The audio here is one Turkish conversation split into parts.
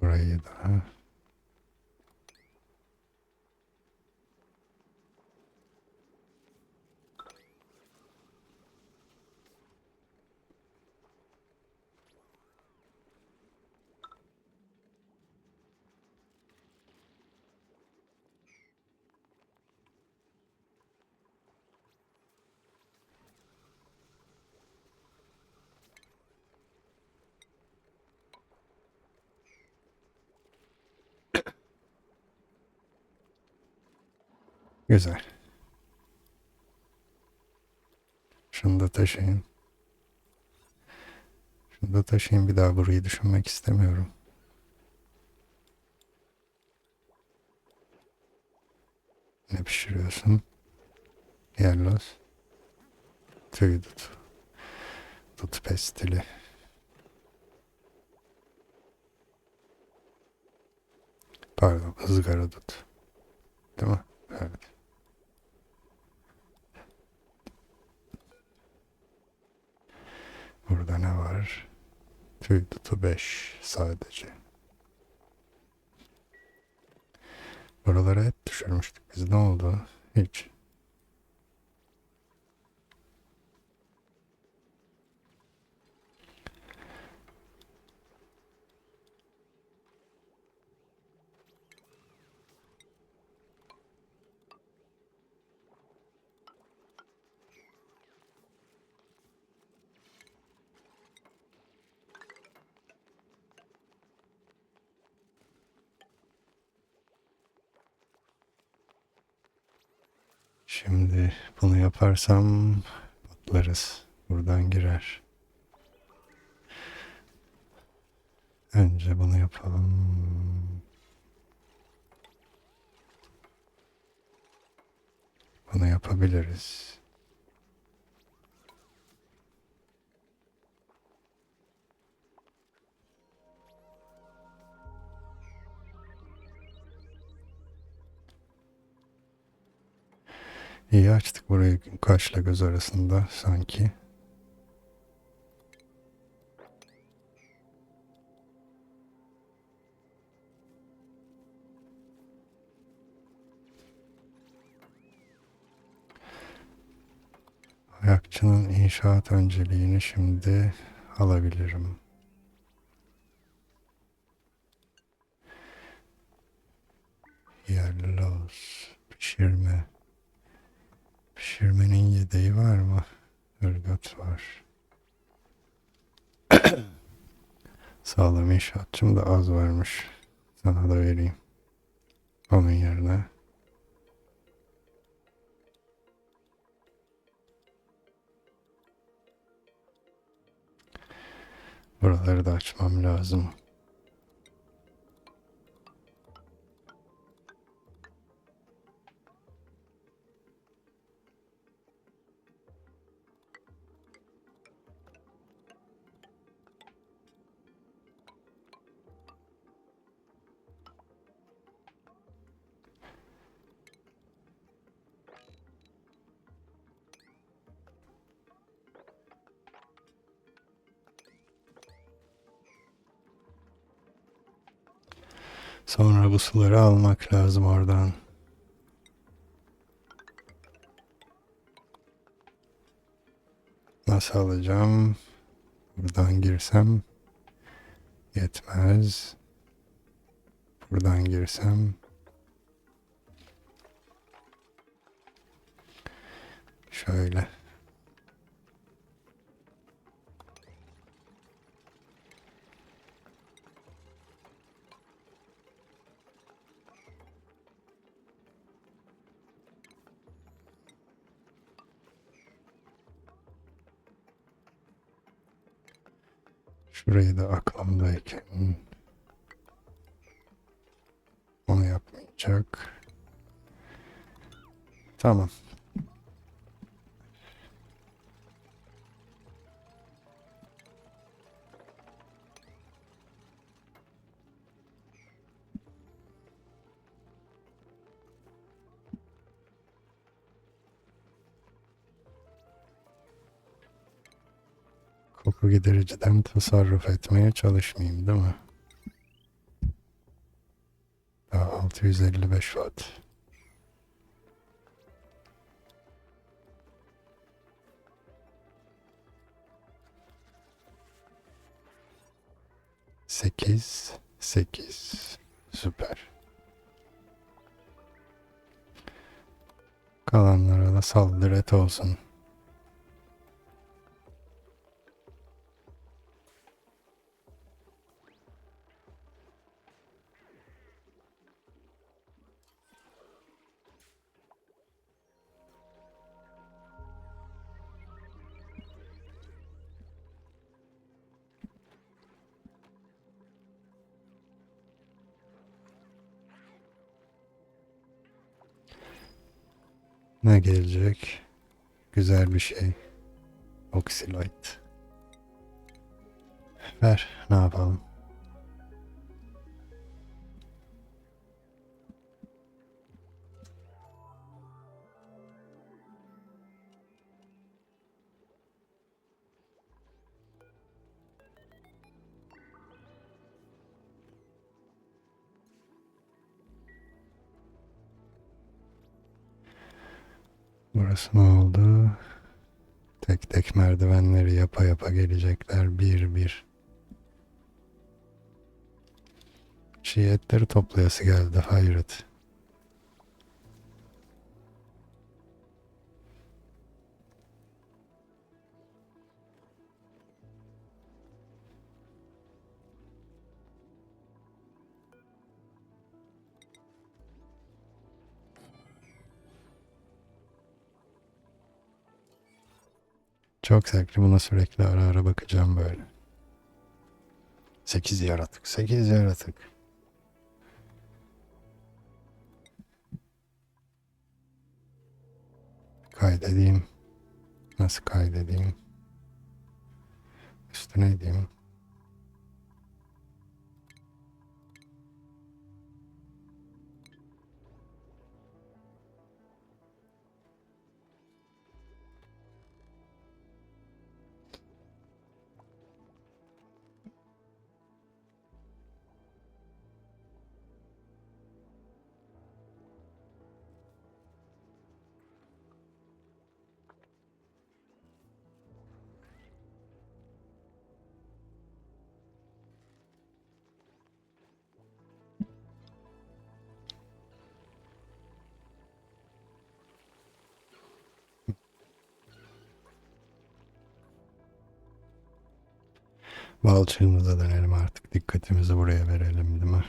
Burayı da. Güzel. Şunu da taşıyın. Şunu da taşıyın. Bir daha burayı düşünmek istemiyorum. Ne pişiriyorsun? Yerlos. Tüy dut. Dut pestili. Pardon, ızgara dut. Değil mi? Evet. Burada ne var? Tüy dutu 5 sadece. Buralara et düşürmüştük biz. Ne oldu? Hiç. Şimdi bunu yaparsam patlarız. Buradan girer. Önce bunu yapalım. Bunu yapabiliriz. İyi açtık burayı kaşla göz arasında sanki. Ayakçının inşaat önceliğini şimdi alabilirim. Yerlos, pişirme. Pişirmenin yedeği var mı? Irgat var. Sağlam inşaatçım da az varmış. Sana da vereyim. Onun yerine. Buraları da açmam lazım. Suları almak lazım oradan. Nasıl alacağım? Buradan girsem yetmez. Buradan girsem şöyle. Şurayı da aklımdayken onu yapmayacak. Tamam. Koku gidericiden tasarruf etmeye çalışmayayım değil mi? Daha 655 watt. Sekiz, sekiz. Süper. Kalanlara da saldır et olsun. Ne gelecek? Güzel bir şey. Oxylite. Ver, ne yapalım? Burası ne oldu? Tek tek merdivenleri yapa yapa gelecekler bir bir. Çiğ etleri toplayası geldi hayret. Çok zevkli buna sürekli ara ara bakacağım böyle. Sekiz yaratık, sekiz yaratık. Kaydedeyim. Nasıl kaydedeyim? Üstüne diyeyim. Balçığımıza dönelim artık. Dikkatimizi buraya verelim değil mi?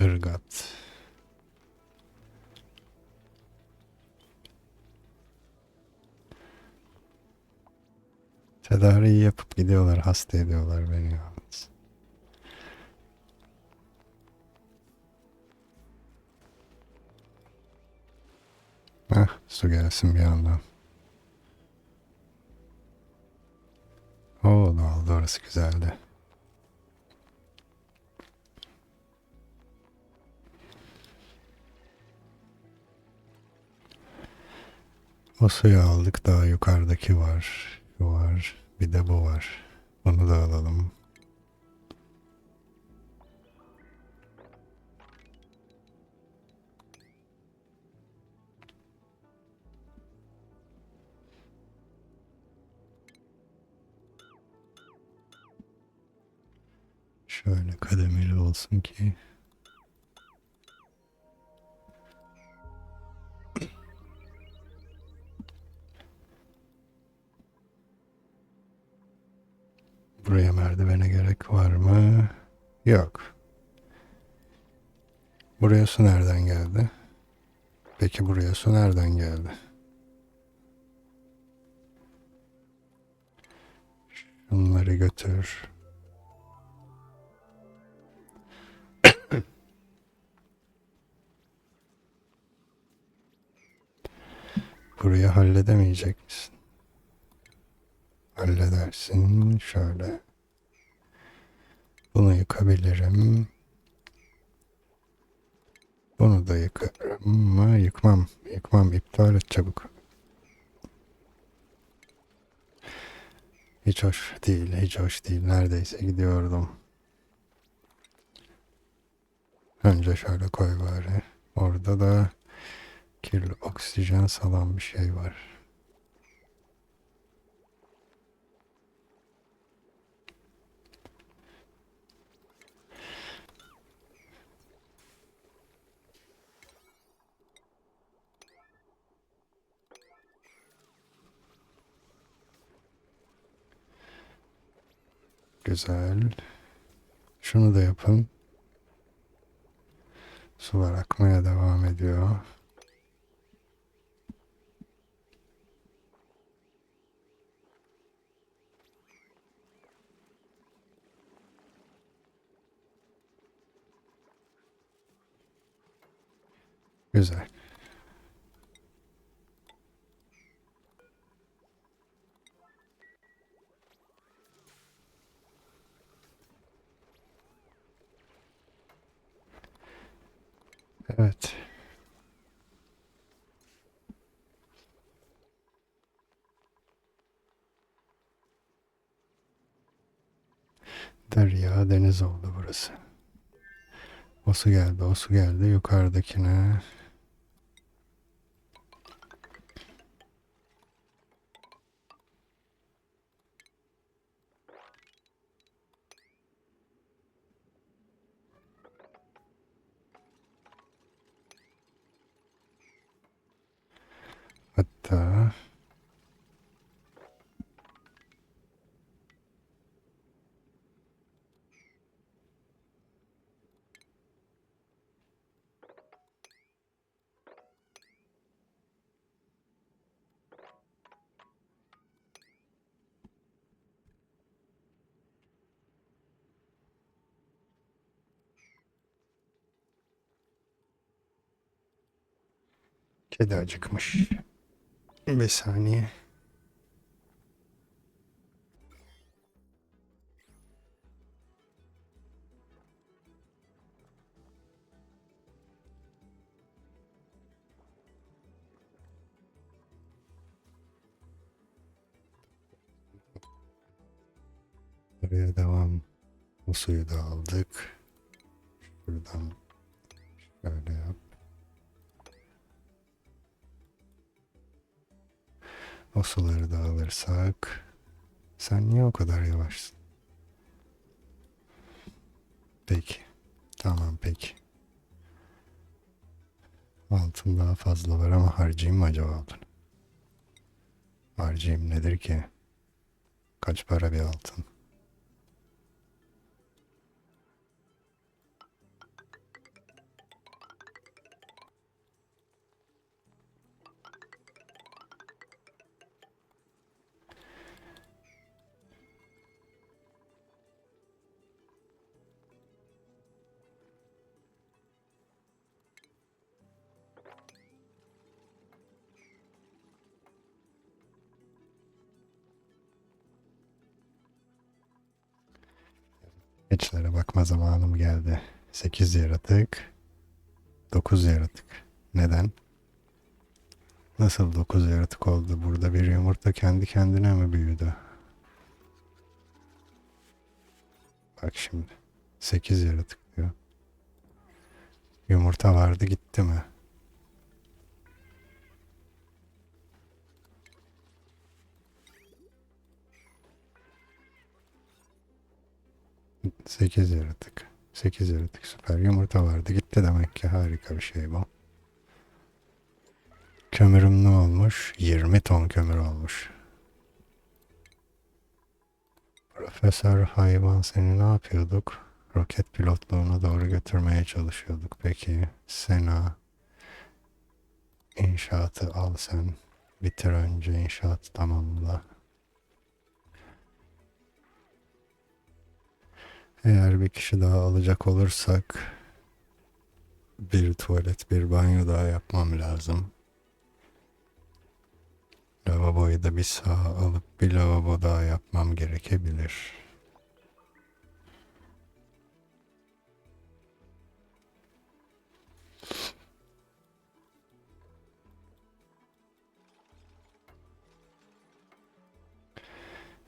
Irgat. Tedariği yapıp gidiyorlar, hasta ediyorlar beni yalnız. Heh, su gelsin bir yandan. Oo, oldu orası güzeldi. O suyu aldık daha yukarıdaki var. Şu var. Bir de bu var. Bunu da alalım. Şöyle kademeli olsun ki Buraya merdivene gerek var mı? Yok. Buraya su nereden geldi? Peki buraya su nereden geldi? Şunları götür. Burayı halledemeyecek misin? Halledersin. Şöyle. Bunu yıkabilirim. Bunu da yıkarım ama yıkmam. Yıkmam. iptal et çabuk. Hiç hoş değil. Hiç hoş değil. Neredeyse gidiyordum. Önce şöyle koy bari. Orada da kirli oksijen salan bir şey var. Güzel. Şunu da yapın. Sular akmaya devam ediyor. Güzel. Evet. Derya deniz oldu burası. O su geldi, o su geldi yukarıdakine. Hatta kedi acıkmış. Bir saniye. Buraya devam. Bu suyu da aldık. Şuradan şöyle yap. O suları da alırsak. Sen niye o kadar yavaşsın? Peki. Tamam peki. Altın daha fazla var ama harcayayım mı acaba altın? Harcayayım nedir ki? Kaç para bir altın? Geçlere bakma zamanım geldi. 8 yaratık. 9 yaratık. Neden? Nasıl 9 yaratık oldu? Burada bir yumurta kendi kendine mi büyüdü? Bak şimdi. 8 yaratık diyor. Yumurta vardı gitti mi? Sekiz yaratık. Sekiz yaratık süper. Yumurta vardı gitti demek ki harika bir şey bu. Kömürüm ne olmuş? 20 ton kömür olmuş. Profesör hayvan seni ne yapıyorduk? Roket pilotluğuna doğru götürmeye çalışıyorduk. Peki Sena inşaatı al sen. Bitir önce inşaatı tamamla. Eğer bir kişi daha alacak olursak bir tuvalet, bir banyo daha yapmam lazım. Lavaboyu da bir sağa alıp bir lavabo daha yapmam gerekebilir.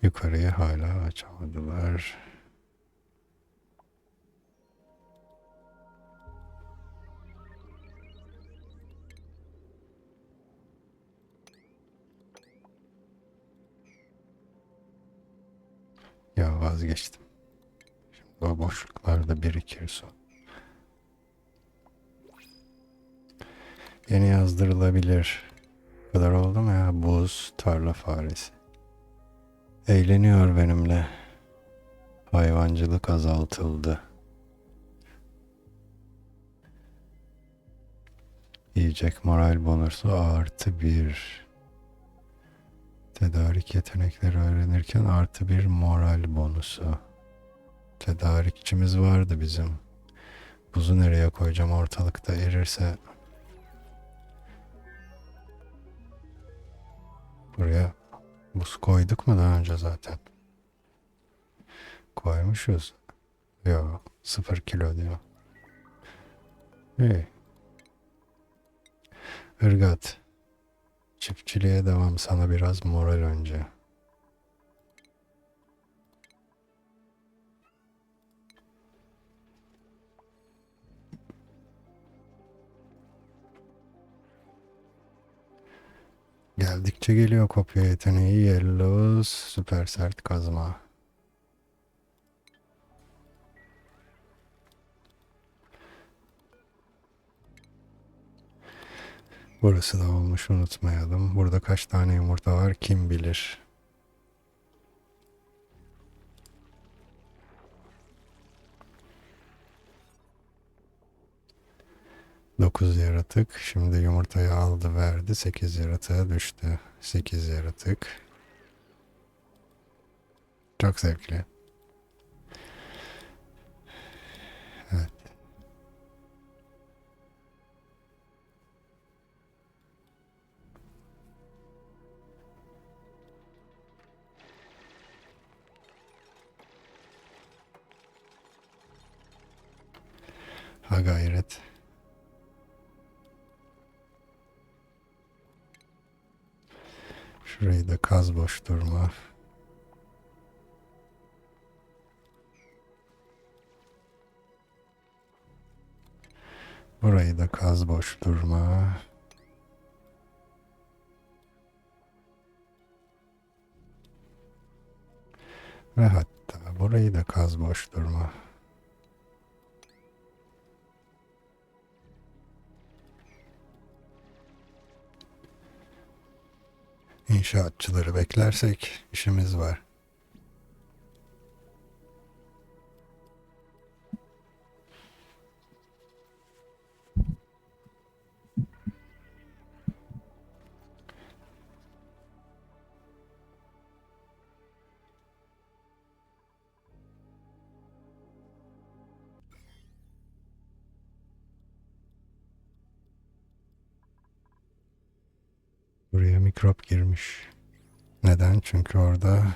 Yukarıya hala açamadılar. Ya vazgeçtim. Şimdi o boşluklarda birikir su. Yeni yazdırılabilir. Kadar oldu mu ya? Buz, tarla faresi. Eğleniyor benimle. Hayvancılık azaltıldı. Yiyecek moral bonusu artı bir. Tedarik yetenekleri öğrenirken artı bir moral bonusu. Tedarikçimiz vardı bizim. Buzu nereye koyacağım ortalıkta erirse Buraya buz koyduk mu daha önce zaten? Koymuşuz. Yo, sıfır kilo diyor. İyi. Irgat. Çiftçiliğe devam sana biraz moral önce. Geldikçe geliyor kopya yeteneği. Yellow süper sert kazma. Burası da olmuş unutmayalım. Burada kaç tane yumurta var kim bilir. Dokuz yaratık. Şimdi yumurtayı aldı verdi. Sekiz yaratığa düştü. Sekiz yaratık. Çok zevkli. Ha gayret. Şurayı da kaz boş durma. Burayı da kaz boş durma. Ve hatta burayı da kaz boş durma. İnşaatçıları beklersek işimiz var. Girmiş. Neden? Çünkü orada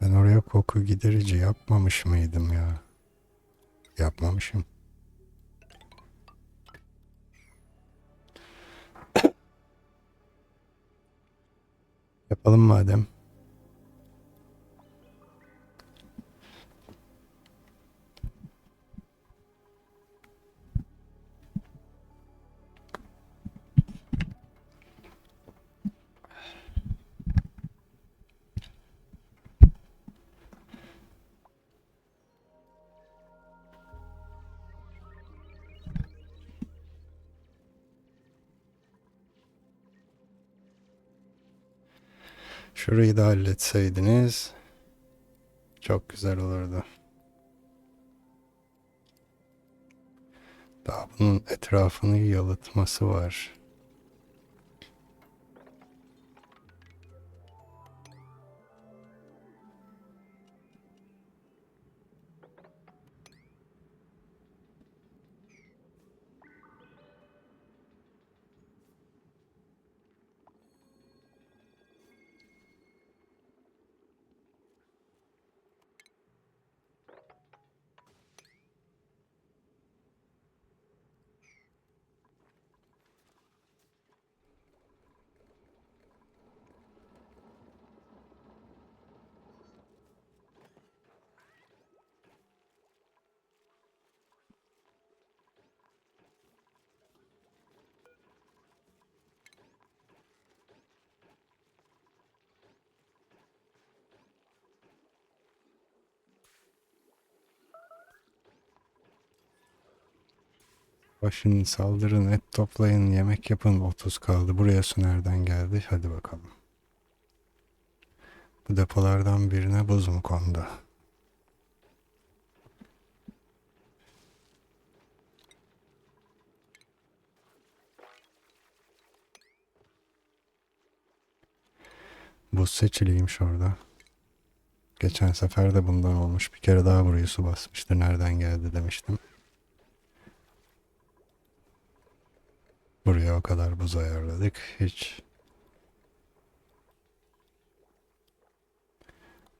ben oraya koku giderici yapmamış mıydım ya? Yapmamışım. Yapalım madem. Şurayı da halletseydiniz çok güzel olurdu. Daha bunun etrafını yalıtması var. Başın saldırın, et toplayın, yemek yapın. 30 kaldı. Buraya su nereden geldi? Hadi bakalım. Bu depolardan birine buz mu kondu? Buz seçiliymiş orada. Geçen sefer de bundan olmuş. Bir kere daha burayı su basmıştı. Nereden geldi demiştim. Buraya o kadar buz ayarladık. Hiç.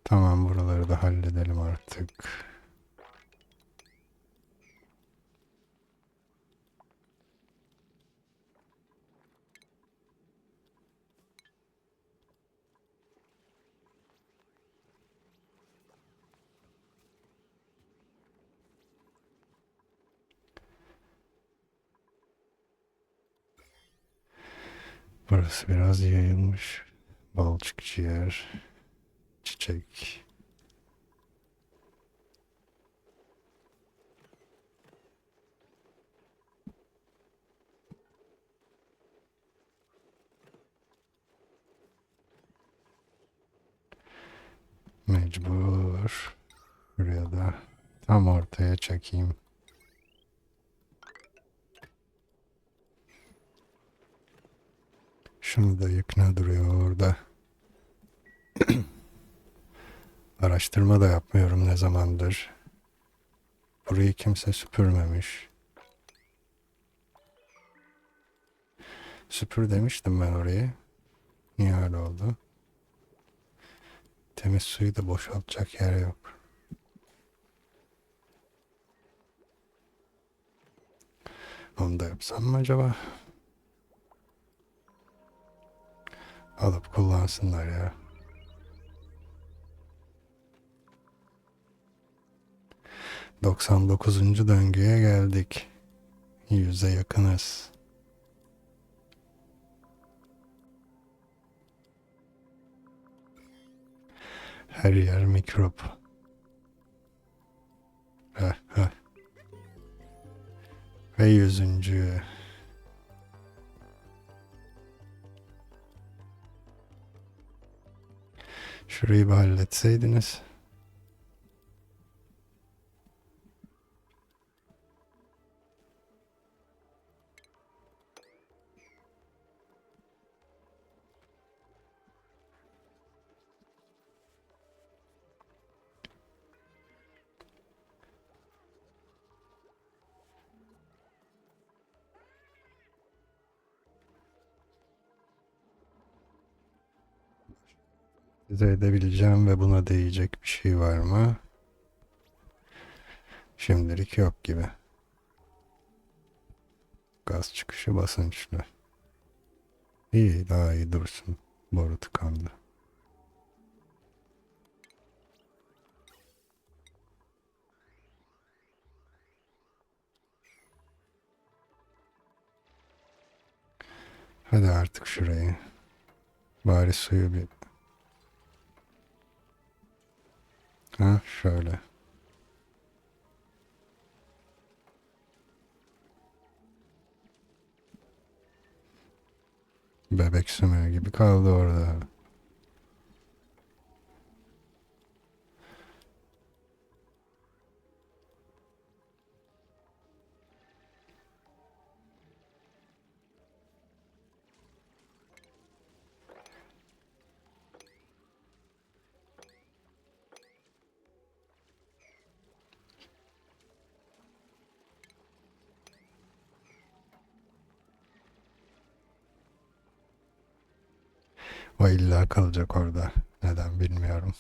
Tamam buraları da halledelim artık. Burası biraz yayılmış. Balçık ciğer, çiçek. Mecbur. Buraya da tam ortaya çekeyim. Şunu da yıkına duruyor orada. Araştırma da yapmıyorum ne zamandır. Burayı kimse süpürmemiş. Süpür demiştim ben orayı. Niye öyle oldu? Temiz suyu da boşaltacak yer yok. Onu da yapsam mı acaba? Alıp kullansınlar ya. Doksan dokuzuncu döngüye geldik. Yüze yakınız. Her yer mikrop. Heh, heh. Ve yüzüncü. Şurayı bir halletseydiniz. Size edebileceğim ve buna değecek bir şey var mı? Şimdilik yok gibi. Gaz çıkışı basınçlı. İyi daha iyi dursun. Boru tıkandı. Hadi artık şurayı. Bari suyu bir... Ha şöyle. Bebek sümüğü gibi kaldı orada. Kalacak orada. Neden bilmiyorum.